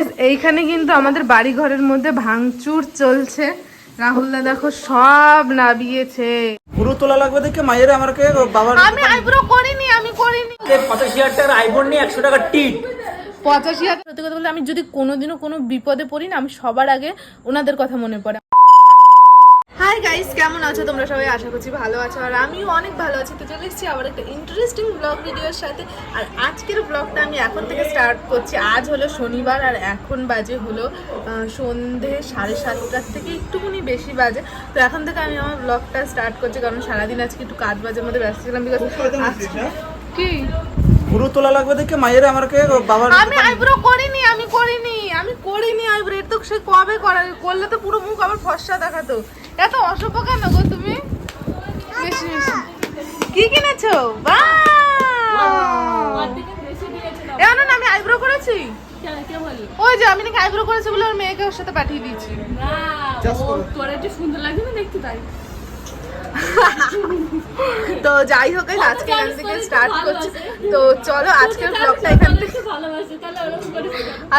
Guys, এইখানে কিন্তু আমাদের বাড়ি ঘরের মধ্যে ভাঙচুর চলছে। রাহুল দা দেখো সব নাবিয়েছে। পুরো তোলা লাগবে দেখে মায়ের আমাকে বাবার আমি আইব্রো করিনি আমি করিনি। পঁচাশি হাজার টাকার আইফোন নিয়ে 100 টাকা টিট? পঁচাশি হাজার সত্যি কথা বলতে আমি যদি কোনোদিনও কোনো বিপদে পড়ি না আমি সবার আগে ওনাদের কথা মনে পড়ে। কেমন আছো? তোমরা সবাই আশা করছি ভালো আছো আর আমিও অনেক ভালো আছি। তো চলে এসেছি আবার একটা ইন্টারেস্টিং ব্লগ ভিডিওর সাথে। আর আজকের ব্লগটা আমি এখন থেকে স্টার্ট করছি। আজ হলো শনিবার আর এখন বাজে হলো সন্ধে সাড়ে সাতটার থেকে একটুখানি বেশি বাজে। তো এখন থেকে আমি আমার ব্লগটা স্টার্ট করছি কারণ সারাদিন আজকে একটু কাজ বাজের মধ্যে ব্যস্ত ছিলাম বিকজ কি? পুরো তোলা লাগবে দেখে মায়ের আমাকে বাবার আমি আইব্রো করিনি আমি করিনি আমি করিনি আইব্রো। এটা তো সে কবে করা করলে তো পুরো মুখ আবার ফর্সা দেখাতো। এত অসভ্য কেন গো তুমি? বেশি বেশি। কি কিনেছো? এমন না আমি আইব্রো করেছি? ওই যে আমি নাকি আইব্রো করেছি বলে ওর মেয়েকে ওর সাথে পাঠিয়ে দিয়েছি। তো যাই হোক আজকে এখান থেকে স্টার্ট করছি। তো চলো আজকের ব্লগটা এখান থেকে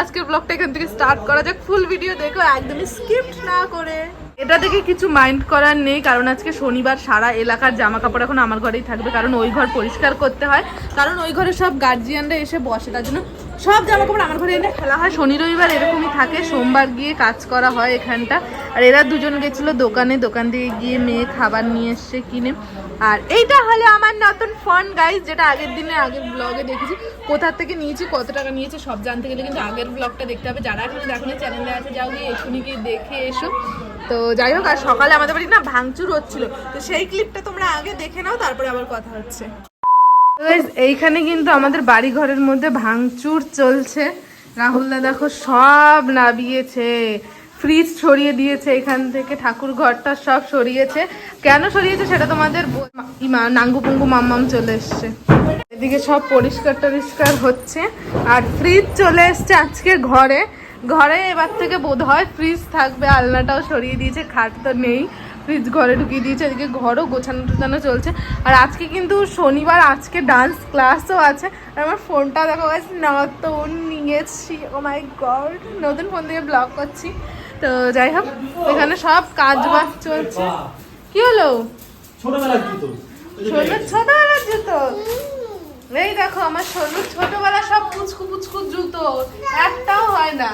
আজকের ব্লগটা এখান থেকে স্টার্ট করা যাক। ফুল ভিডিও দেখো একদমই স্কিপ্ট না করে। এটা থেকে কিছু মাইন্ড করার নেই কারণ আজকে শনিবার সারা এলাকার জামা কাপড় এখন আমার ঘরেই থাকবে কারণ ওই ঘর পরিষ্কার করতে হয়। কারণ ওই ঘরে সব গার্জিয়ানরা এসে বসে তার জন্য সব জামা কাপড় আমার ঘরে এনে ফেলা হয়। শনি, রবিবার এরকমই থাকে। সোমবার গিয়ে কাজ করা হয় এখানটা। আর এরা দুজন গেছিল দোকানে। দোকান থেকে গিয়ে মেয়ে খাবার নিয়ে এসছে কিনে। আর এইটা হলো আমার নতুন ফোন গাইজ যেটা আগের দিনে আগের ব্লগে দেখেছি। কোথা থেকে নিয়েছি, কত টাকা নিয়েছি, সব জানতে গেলে কিন্তু আগের ব্লগটা দেখতে হবে। যারা এখনও দেখো চ্যানেলে আছে, যাও গিয়ে এখনই গিয়ে দেখে এসো। তো যাই হোক, আর সকালে আমাদের বাড়ি না ভাঙচুর হচ্ছিল। তো সেই ক্লিপটা তোমরা আগে দেখে নাও, তারপরে আবার কথা হচ্ছে। এইখানে কিন্তু আমাদের বাড়ি ঘরের মধ্যে ভাঙচুর চলছে। রাহুলদা দেখো সব নাবিয়েছে ফ্রিজ সরিয়ে দিয়েছে এখান থেকে, ঠাকুর ঘরটা সব সরিয়েছে। কেন সরিয়েছে সেটা তোমাদের নাঙ্গু পুঙ্গু মাম্মাম চলে এসছে। এদিকে সব পরিষ্কার টরিষ্কার হচ্ছে। আর ফ্রিজ চলে এসছে আজকে ঘরে। ঘরে এবার থেকে বোধ হয় ফ্রিজ থাকবে, আলনাটাও সরিয়ে দিয়েছে, খাট তো নেই। ফ্রিজ ঘরে ঢুকিয়ে দিয়েছে এদিকে ঘরও গোছানো টোছানো চলছে। আর আজকে কিন্তু শনিবার আজকে ডান্স ক্লাসও আছে। আর আমার ফোনটা দেখো গেছে নতুন নিয়েছি। ও মাই গড নতুন ফোন দিয়ে ব্লগ করছি। তো যাই হোক এখানে সব কাজ বাজ চলছে। কি হলো? ছোটবেলার জুতো। ছোটবেলার জুতো? এই দেখো আমার সোনুর ছোটবেলা সব পুচকু পুচকু জুতো। একটাও হয় না।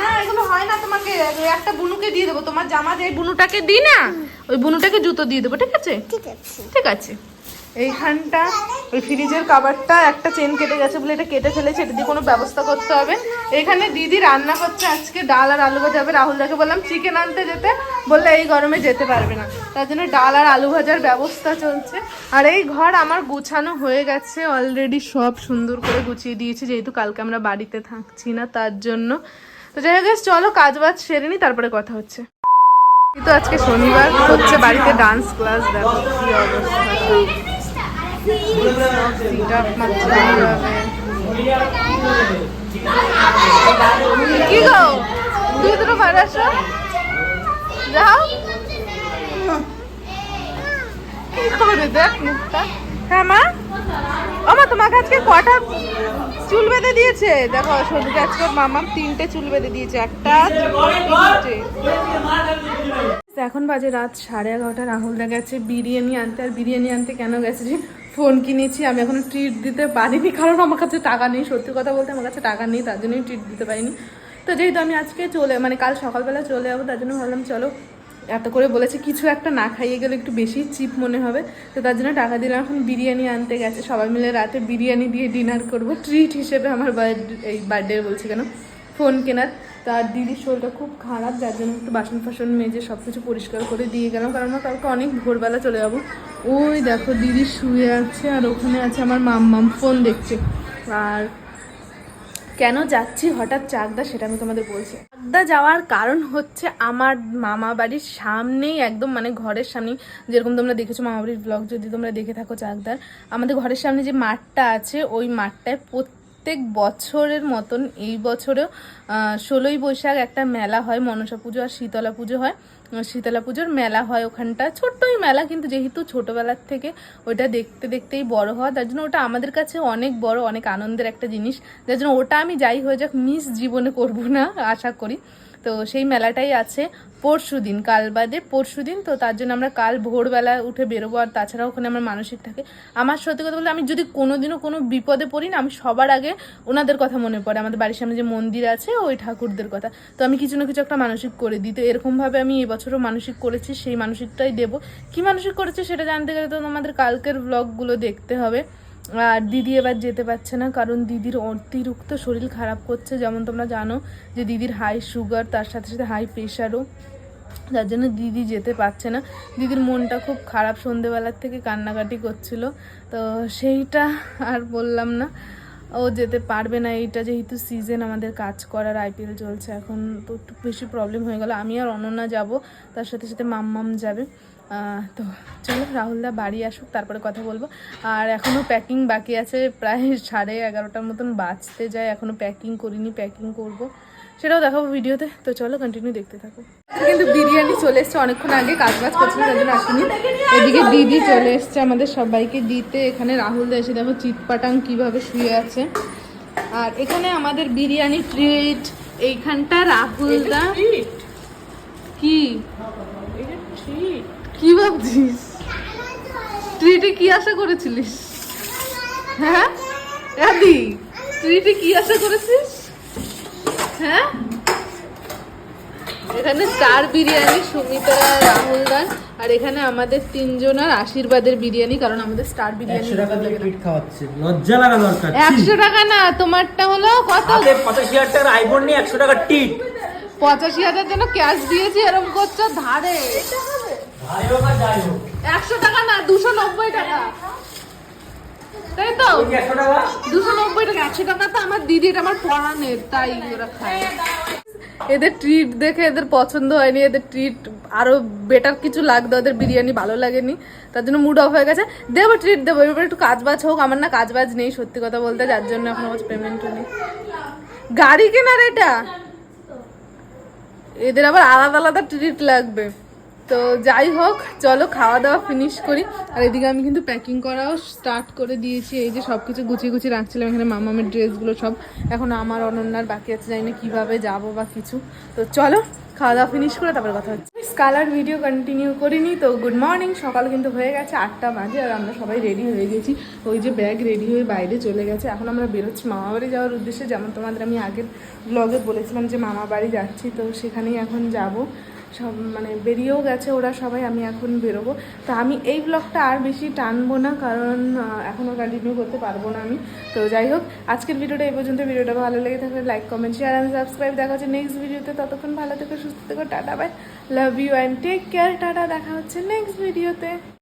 না এগুলো হয় না তোমাকে। একটা বুনুকে দিয়ে দেবো। তোমার জামা যে বুনুটাকে দিই না ওই বুনুটাকে জুতো দিয়ে দেবো ঠিক আছে? ঠিক আছে। এইখানটা ওই ফ্রিজের কাভারটা একটা চেন কেটে গেছে বলে এটা কেটে ফেলেছে এটা দিয়ে কোনো ব্যবস্থা করতে হবে। এখানে দিদি রান্না করছে আজকে ডাল আর আলু ভাজা হবে। রাহুল দাকে বললাম চিকেন আনতে যেতে। বললে এই গরমে যেতে পারবে না। তার জন্য ডাল আর আলু ভাজার ব্যবস্থা চলছে। আর এই ঘর আমার গুছানো হয়ে গেছে। অলরেডি সব সুন্দর করে গুছিয়ে দিয়েছি। যেহেতু কালকে আমরা বাড়িতে থাকছি না তার জন্য তো যাই হোক চলো কাজ বাজ সেরে নি, তারপরে কথা হচ্ছে। কিন্তু আজকে শনিবার, হচ্ছে বাড়িতে ডান্স ক্লাস দেখো কি। কি গো? তুই দুটো আসো। যাও। কি করে দেখ মুখটা? হ্যাঁ মা? মা, তোমাকে আজকে কটা চুল বেঁধে দিয়েছে। দেখো সবুজ আজকে মামাম তিনটে চুল বেঁধে দিয়েছে, একটা এখন বাজে রাত সাড়ে এগারোটা রাহুল দা গেছে বিরিয়ানি আনতে, আর বিরিয়ানি আনতে কেন গেছে ফোন কিনেছি, আমি এখনও ট্রিট দিতে পারিনি, কারণ আমার কাছে টাকা নেই, সত্যি কথা বলতে আমার কাছে টাকা নেই, তার জন্যই ট্রিট দিতে পারিনি। তো যেহেতু আমি আজকে চলে মানে কাল সকালবেলা চলে যাব, তার জন্য ভাবলাম, চলো এত করে বলেছে, কিছু একটা না খাইয়ে গেলে একটু বেশি চিপ মনে হবে। তো তার জন্য টাকা দিলাম, এখন বিরিয়ানি আনতে গেছে। সবাই মিলে রাতে বিরিয়ানি দিয়ে ডিনার করব। ট্রিট হিসেবে আমার বার্থডে এই বার্থডে বলছি কেন? ফোন কেনার। তার দিদির শরীরটা খুব খারাপ, যার জন্য একটু বাসন ফাসন মেজে সব কিছু পরিষ্কার করে দিয়ে গেলাম। কারণ আমরা কালকে অনেক ভোরবেলা চলে যাব। ওই দেখো দিদি শুয়ে আছে আর ওখানে আছে আমার মাম্মাম ফোন দেখছে। আর কেন যাচ্ছি হঠাৎ চাকদা সেটা আমি তোমাদের বলছি। চাকদা যাওয়ার কারণ হচ্ছে আমার মামা বাড়ির সামনেই একদম মানে ঘরের সামনেই যেরকম তোমরা দেখেছ মামা বাড়ির ব্লগ যদি তোমরা দেখে থাকো চাকদার, আমাদের ঘরের সামনে যে মাঠটা আছে, ওই মাঠটায় প্রত্যেক বছরের মতন এই বছরেও ষোলোই বৈশাখ একটা মেলা হয়, মনসা পুজো আর শীতলা পুজো হয়। শীতলা পুজোর মেলা হয় ওখানটা। ছোট্টই মেলা, কিন্তু যেহেতু ছোটবেলার থেকে ওটা দেখতে দেখতেই বড় হওয়া, তার জন্য ওটা আমাদের কাছে অনেক বড়, অনেক আনন্দের একটা জিনিস। যার জন্য ওটা আমি যাই হয়ে যাক মিস জীবনে করব না, আশা করি। তো সেই মেলাটাই আছে পরশু দিন, কাল বাদে পরশু দিন। তো তার জন্য আমরা কাল ভোরবেলা উঠে বেরোবো, আর তাছাড়াও ওখানে আমার মানসিক থাকে। আমার সত্যি কথা বলতে আমি যদি কোনোদিনও কোনো বিপদে পড়ি না, আমি সবার আগে ওনাদের কথা মনে পড়ে। আমাদের বাড়ির সামনে যে মন্দির আছে, ওই ঠাকুরদের কথা। তো আমি কিছু না কিছু একটা মানসিক করে দিই। তো এরকমভাবে আমি এবছরও মানসিক করেছি, সেই মানসিকটাই দেবো। কি মানসিক করেছে সেটা জানতে গেলে তো আমাদের কালকের ব্লগগুলো দেখতে হবে। আর দিদি এবার যেতে পারছে না, কারণ দিদির অতিরিক্ত শরীর খারাপ করছে। যেমন তোমরা জানো যে দিদির হাই সুগার তার সাথে সাথে হাই প্রেশারও যার জন্য দিদি যেতে পারছে না। দিদির মনটা খুব খারাপ, সন্ধেবেলার থেকে কান্নাকাটি করছিল। তো সেইটা আর বললাম না। ও যেতে পারবে না, এইটা যেহেতু সিজন আমাদের কাজ করার আইপিএল চলছে, এখন তো একটু বেশি প্রবলেম হয়ে গেল। আমি আর অনন্যা যাব, তার সাথে সাথে মাম্মাম যাবে। তো চলো রাহুলদা বাড়ি আসুক তারপরে কথা বলব। আর এখনও প্যাকিং বাকি আছে প্রায় সাড়ে এগারোটার মতন বাজতে যায় এখনও প্যাকিং করিনি প্যাকিং করব। সেটাও দেখাবো ভিডিওতে। তো চলো কন্টিনিউ দেখতে থাকো। কিন্তু বিরিয়ানি চলে এসছে অনেকক্ষণ আগে কাজ বাজ করছিল তার জন্য আসেনি। এদিকে দিদি চলে এসছে আমাদের সবাইকে দিতে। এখানে রাহুল দা এসে দেখো চিটপাটাং কীভাবে শুয়ে আছে। আর এখানে আমাদের বিরিয়ানি ট্রিট এইখানটা রাহুল দা কি? কি ভাবছিস? ট্রিটে কি আশা করেছিলিস? হ্যাঁ? আদি ট্রিটে কি আশা করেছিস? হ্যাঁ? এখানে স্টার বিরিয়ানি সুমিতা রাহুল দান আর এখানে আমাদের তিনজনের আশীর্বাদের বিরিয়ানি কারণ আমাদের স্টার বিরিয়ানি একশো টাকা দিয়ে পিঠ খাওয়াচ্ছে। লজ্জা লাগা দরকার একশো টাকা না তোমারটা হলো কত? হাতে পঁচাশি হাজার টাকার আইফোন নিয়ে একশো টাকা টিট। পঁচাশি হাজার জন্য ক্যাশ দিয়েছি এরকম করছ ধারে। হোক একশো টাকা না দুশো নব্বই টাকা। তাই তো? দুশো নব্বই টাকা একশো টাকা তো আমার দিদি এটা আমার পড়ানের তাই ওরা খায়। এদের ট্রিট দেখে এদের পছন্দ হয়নি এদের ট্রিট আরও বেটার কিছু লাগতো ওদের বিরিয়ানি ভালো লাগেনি তার জন্য মুড অফ হয়ে গেছে। দেবো ট্রিট দেবো এবার একটু কাজ বাজ হোক আমার না কাজ বাজ নেই সত্যি কথা বলতে যার জন্য এখন আমার পেমেন্টও নেই। গাড়ি কেনার এটা? এদের আবার আলাদা আলাদা ট্রিট লাগবে। তো যাই হোক, চলো খাওয়া দাওয়া ফিনিশ করি। আর এদিকে আমি কিন্তু প্যাকিং করাও স্টার্ট করে দিয়েছি। এই যে সব কিছু গুছিয়ে গুছিয়ে রাখছিলাম, এখানে মামামের ড্রেসগুলো সব। এখন আমার, অনন্যার, বাকি আছে, জানি না কীভাবে যাব বা কিছু। তো চলো, খাওয়া দাওয়া ফিনিশ করে তারপর কথা হচ্ছে। কালার ভিডিও কন্টিনিউ করিনি, তো গুড মর্নিং সকাল কিন্তু হয়ে গেছে আটটা বাজে আর আমরা সবাই রেডি হয়ে গেছি। ওই যে ব্যাগ রেডি হয়ে বাইরে চলে গেছে। এখন আমরা বেরোচ্ছি মামা বাড়ি যাওয়ার উদ্দেশ্যে। যেমন তোমাদের আমি আগের ব্লগে বলেছিলাম যে মামা বাড়ি যাচ্ছি, তো সেখানেই এখন যাব। সব মানে বেরিয়েও গেছে, ওরা সবাই, আমি এখন বেরোবো। তো আমি এই ব্লগটা আর বেশি টানবো না, কারণ এখনও কন্টিনিউ করতে পারব না আমি। তো যাই হোক, আজকের ভিডিওটা এই পর্যন্ত। ভিডিওটা ভালো লেগে থাকলে like comment share and subscribe দেখা হচ্ছে নেক্সট ভিডিওতে। ততক্ষণ ভালো থেকো, সুস্থ থেকো, tata bye love you and take care tata, দেখা হচ্ছে নেক্সট ভিডিওতে।